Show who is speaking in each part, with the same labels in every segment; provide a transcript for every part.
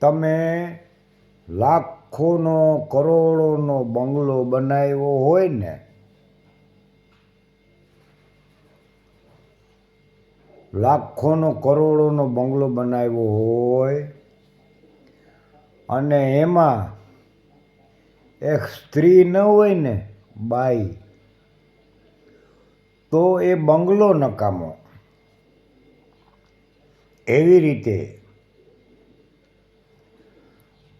Speaker 1: તમે લાખોનો, કરોડોનો બંગલો બનાવ્યો હોય ને, લાખોનો, કરોડોનો બંગલો બનાવ્યો હોય, અને એમાં એક સ્ત્રી ન હોય ને, બાઈ, તો એ બંગલો નકામો. એવી રીતે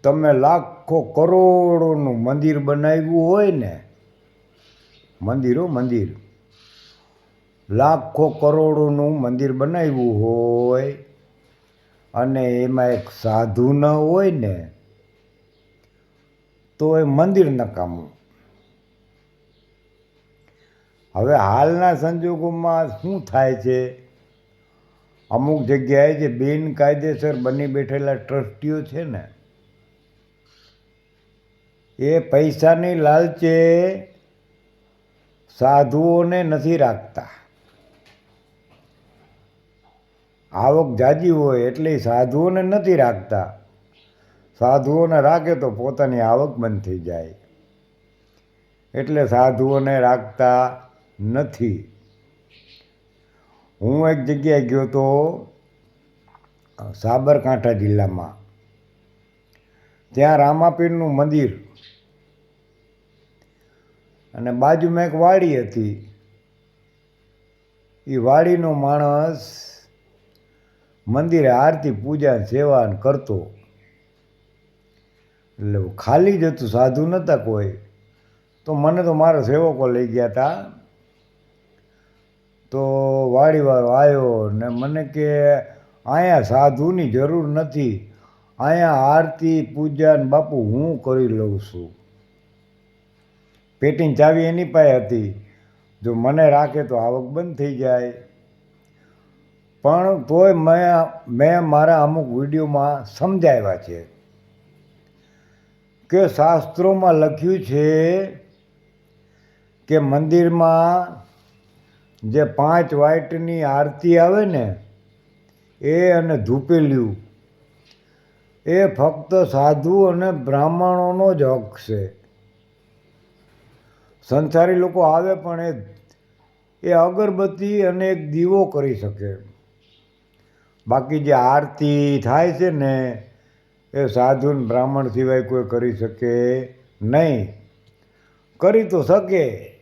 Speaker 1: તમે લાખો કરોડોનું મંદિર બનાવ્યું હોય ને, મંદિરો મંદિર. લાખો કરોડોનું મંદિર બનાવ્યું હોય અને એમાં એક સાધુ ન હોય ને, તો એ મંદિર નકામું. હવે હાલના સંજોગોમાં શું થાય છે? અમુક જગ્યાએ જે બિનકાયદેસર બની બેઠેલા ટ્રસ્ટીઓ છે ને એ પૈસાની લાલચે સાધુઓને નથી રાખતા. આવક જાજી હોય એટલે સાધુઓને નથી રાખતા. સાધુઓને રાખે તો પોતાની આવક બંધ થઈ જાય. એટલે સાધુઓને રાખતા નથી. હું એક જગ્યાએ ગયો તો સાબરકાંઠા જિલ્લામાં. ત્યાં રામાપીરનું મંદિર અને બાજુમાં એક વાડી હતી. એ વાડીનો માણસ મંદિરે આરતી, પૂજા, સેવા કરતો. એટલે ખાલી જ હતું, સાધુ નહોતા કોઈ. તો મને તો મારા સેવકો લઈ ગયા હતા તો વાડીવાળો આવ્યો ને મને કે, અહીંયા સાધુની જરૂર નથી. અહીંયા આરતી, પૂજા ને બાપુ હું કરી લઉં છું. પેટીની ચાવી એની પાસે હતી. જો મને રાખે તો આવક બંધ થઈ જાય. પણ તોય મેં મેં મારા અમુક વિડીયોમાં સમજાવ્યા છે કે શાસ્ત્રોમાં લખ્યું છે કે મંદિરમાં જે પાંચ વાઇટની આરતી આવે ને, એ અને ધૂપેલ્યું, એ ફક્ત સાધુ અને બ્રાહ્મણોનો જ હક છે. સંસારી લોકો આવે પણ એ એ અગરબત્તી અને એક દીવો કરી શકે. બાકી જે આરતી થાય છે ને, એ સાધુ બ્રાહ્મણ સિવાય કોઈ કરી શકે નહીં. કરી તો શકે.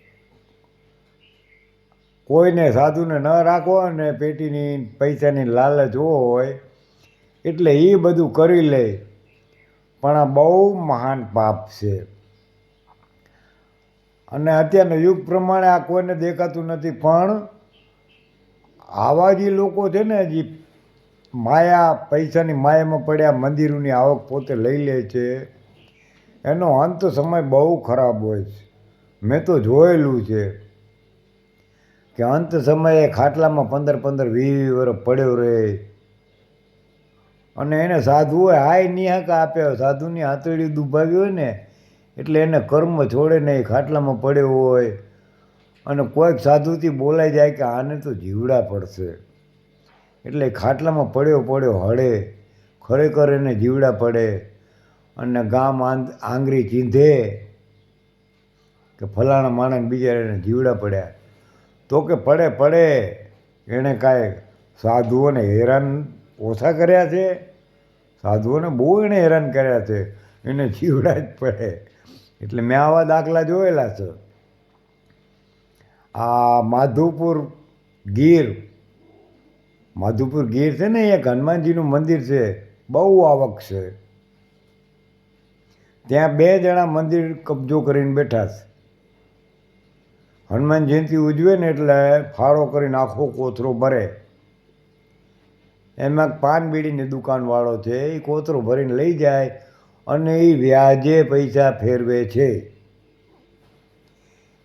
Speaker 1: કોઈને સાધુને ન રાખવો અને પેટીની પૈસાની લાલચ હોય, એટલે એ બધું કરી લે. પણ આ બહુ મહાન પાપ છે. અને અત્યારના યુગ પ્રમાણે આ કોઈને દેખાતું નથી, પણ આવા જે લોકો છે ને જે માયા, પૈસાની માયામાં પડ્યા, મંદિરોની આવક પોતે લઈ લે છે. એનો અંત સમય બહુ ખરાબ હોય છે. મેં તો જોયેલું છે કે અંત સમયે ખાટલામાં પંદર પંદર વીસ વર્ષ પડ્યો રહે. અને એને સાધુએ હાય નિહાક આપ્યો સાધુની હાથડી દુભાવી હોય ને એટલે એને કર્મ છોડે નહીં ખાટલામાં પડ્યો હોય અને કોઈક સાધુથી બોલાઈ જાય કે આને તો જીવડા પડશે. એટલે ખાટલામાં પડ્યો પડ્યો હળે, ખરેખર એને જીવડા પડે અને ગામ આંગ આંગળી ચીંધે કે ફલાણા માણસ બીજા એને જીવડા પડ્યા. તો કે પડે પડે એણે કાંઈ સાધુઓને હેરાન ઓછા કર્યા છે? સાધુઓને બહુ એણે હેરાન કર્યા છે. એને જીવડા જ પડે. એટલે મેં આવા દાખલા જોયેલા છે. આ માધુપુર ગીર માધુપુર ગીર છે ને એક હનુમાનજીનું મંદિર છે, બહુ આવક છે. ત્યાં બે જણા મંદિર કબજો કરીને બેઠા છે. હનુમાન જયંતિ ઉજવે ને એટલે ફાળો કરીને આખો કોથરો ભરે. એમાં પાન બીડીની દુકાનવાળો છે, એ કોથરો ભરીને લઈ જાય અને એ વ્યાજે પૈસા ફેરવે છે.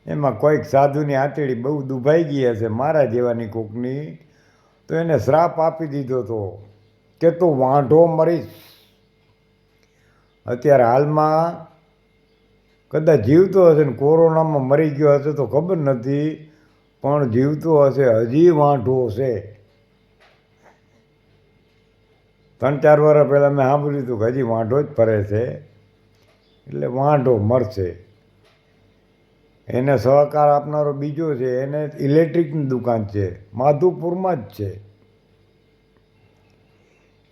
Speaker 1: એમાં કોઈક સાધુની આંતળી બહુ દુભાઈ ગઈ હશે, મારા જેવાની કોકની, તો એને શ્રાપ આપી દીધો હતો કે તું વાંઢો મરીશ. અત્યારે હાલમાં કદાચ જીવતો હશે ને કોરોનામાં મરી ગયો હશે તો ખબર નથી, પણ જીવતો હશે, હજી વાંઢો છે ત્રણ ચાર વર્ષ પહેલાં મેં સાંભળ્યું હતું કે હજી વાંઢો જ ફરે છે. એટલે વાંઢો મરશે. એને સહકાર આપનારો બીજો છે, એને ઇલેક્ટ્રિકની દુકાન છે, માધુપુરમાં જ છે.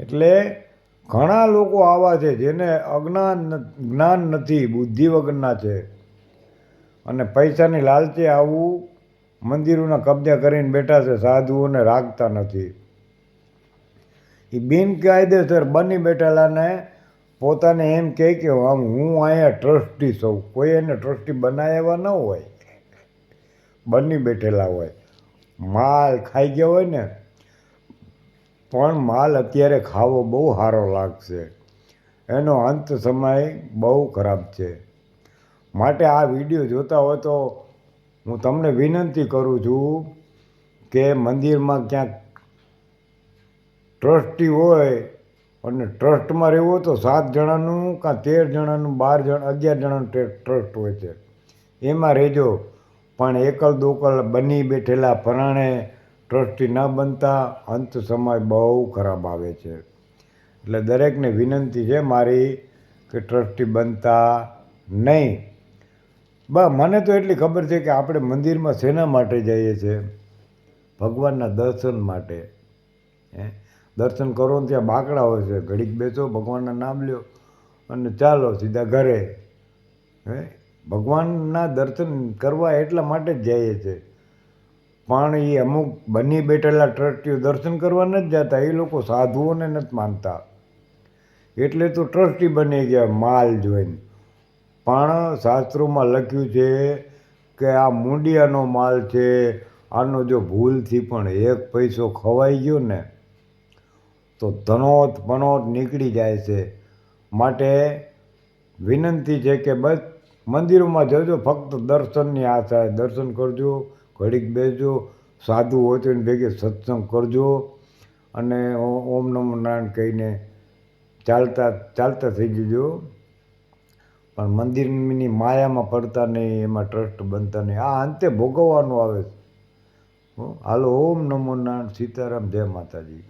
Speaker 1: એટલે ઘણા લોકો આવા છે જેને અજ્ઞાન જ્ઞાન નથી, બુદ્ધિ વગરના છે. અને પૈસાની લાલચે આવું મંદિરોના કબજા કરીને બેઠા છે, સાધુઓને રાખતા નથી. એ બિનકાયદેસર બની બેઠેલાને પોતાને એમ કહે કે આમ હું અહીંયા ટ્રસ્ટી છું. કોઈ એને ટ્રસ્ટી બનાવ્યા ન હોય. બની બેઠેલા હોય. માલ ખાઈ ગયો હોય ને, પણ માલ અત્યારે ખાવો બહુ સારો લાગશે. એનો અંત સમય બહુ ખરાબ છે. માટે આ વીડિયો જોતા હોય તો હું તમને વિનંતી કરું છું કે મંદિરમાં ક્યાંક ટ્રસ્ટી હોય અને ટ્રસ્ટમાં રહેવું તો સાત જણાનું કાં તેર જણાનું, બાર જણ, અગિયાર જણાનું ટ્રસ્ટ હોય છે. એમાં રહેજો. પણ એકલ દોકલ બની બેઠેલા પરાણે ટ્રસ્ટી ન બનતા અંત સમય બહુ ખરાબ આવે છે. એટલે દરેકને વિનંતી છે મારી કે ટ્રસ્ટી બનતા નહીં. બા, મને તો એટલી ખબર છે કે આપણે મંદિરમાં શેના માટે જઈએ છીએ ભગવાનના દર્શન માટે. હે? દર્શન કરો ને ત્યાં બાકડા હોય છે. ઘડીક બેસો, ભગવાનના નામ લ્યો અને ચાલો સીધા ઘરે. હે? ભગવાનના દર્શન કરવા એટલા માટે જ જઈએ છે. પણ એ અમુક બની બેઠેલા ટ્રસ્ટીઓ દર્શન કરવા નથી જતા. એ લોકો સાધુઓને નથી માનતા. એટલે તો ટ્રસ્ટી બની ગયા માલ જોઈને. પણ શાસ્ત્રોમાં લખ્યું છે કે આ મૂંડિયાનો માલ છે. આનો જો ભૂલથી પણ એક પૈસો ખવાઈ ગયો ને તો ધનોત પનોત નીકળી જાય છે. માટે વિનંતી છે કે બસ મંદિરોમાં જજો, ફક્ત દર્શનની આશા દર્શન કરજો, ઘડીક બેસજો, સાધુ હોય તો એની ભેગે સત્સંગ કરજો અને ઓમ નમો નારાયણ કહીને ચાલતા ચાલતા થઈ જજો. પણ મંદિરની માયામાં પડતા નહીં, એમાં ટ્રસ્ટ બનતા નહીં. આ અંતે ભોગવવાનું આવે છે. હાલો, ઓમ નમો નારાયણ સીતારામ, જય માતાજી.